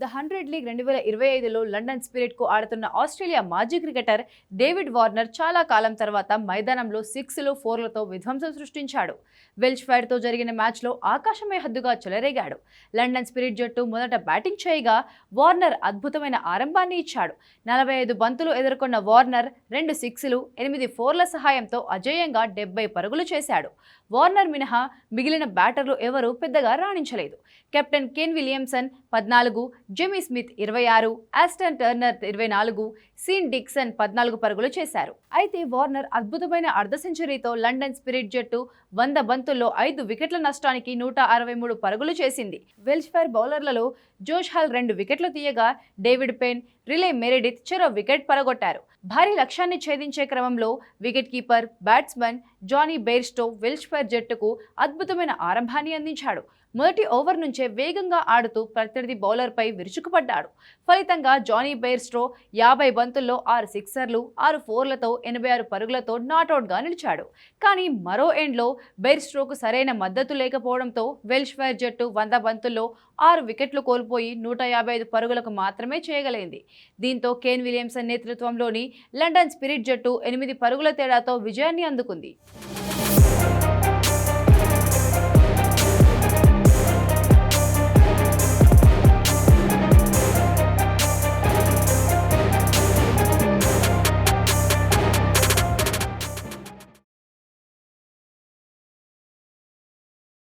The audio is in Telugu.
ద హండ్రెడ్ లీగ్ రెండు వేల ఇరవై ఐదులో లండన్ స్పిరిట్కు ఆడుతున్న ఆస్ట్రేలియా మాజీ క్రికెటర్ డేవిడ్ వార్నర్ చాలా కాలం తర్వాత మైదానంలో సిక్స్లు ఫోర్లతో విధ్వంసం సృష్టించాడు. వెల్చ్ ఫైర్తో జరిగిన మ్యాచ్లో ఆకాశమే హద్దుగా చెలరేగాడు. లండన్ స్పిరిట్ జట్టు మొదట బ్యాటింగ్ చేయగా వార్నర్ అద్భుతమైన ఆరంభాన్ని ఇచ్చాడు. నలభై ఐదు బంతులు ఎదుర్కొన్న వార్నర్ రెండు సిక్స్లు ఎనిమిది ఫోర్ల సహాయంతో అజేయంగా డెబ్బై పరుగులు చేశాడు. వార్నర్ మినహా మిగిలిన బ్యాటర్లు ఎవరూ పెద్దగా రాణించలేదు. కెప్టెన్ కేన్ విలియమ్సన్ పద్నాలుగు జెమీ స్మిత్ ఇరవై ఆరు ఆస్టన్ టర్నర్ ఇరవై నాలుగు సీన్ డిక్సన్ పద్నాలుగు పరుగులు చేశారు. అయితే వార్నర్ అద్భుతమైన అర్ధ సెంచరీతో లండన్ స్పిరిట్ జట్టు వంద బంతుల్లో ఐదు వికెట్ల నష్టానికి నూట అరవై మూడు పరుగులు చేసింది. వెల్స్ఫైర్ బౌలర్లలో జోష్ హాల్ రెండు వికెట్లు తీయగా డేవిడ్ పెన్ రిలే మెరిడిత్ చెరో వికెట్ పరగొట్టారు. భారీ లక్ష్యాన్ని ఛేదించే క్రమంలో wicket keeper batsman Jonny Bairstow Welsh Fire జట్టుకు అద్భుతమైన ఆరంభాన్ని అందించాడు. మొదటి ఓవర్ నుంచే వేగంగా ఆడుతూ ప్రత్యర్థి బౌలర్పై విరుచుకుపడ్డాడు. ఫలితంగా జానీ బెయిర్స్టో యాభై బంతుల్లో ఆరు సిక్సర్లు ఆరు ఫోర్లతో ఎనభై ఆరు పరుగులతో నాట్అవుట్గా నిలిచాడు. కానీ మరో ఎండ్లో బెయిర్స్ట్రోకు సరైన మద్దతు లేకపోవడంతో వెల్ష్ఫైర్ జట్టు వంద బంతుల్లో ఆరు వికెట్లు కోల్పోయి నూట యాభై ఐదు పరుగులకు మాత్రమే చేయగలిగింది. దీంతో కేన్ విలియమ్సన్ నేతృత్వంలోని లండన్ స్పిరిట్ జట్టు ఎనిమిది పరుగుల తేడాతో విజయాన్ని అందుకుంది.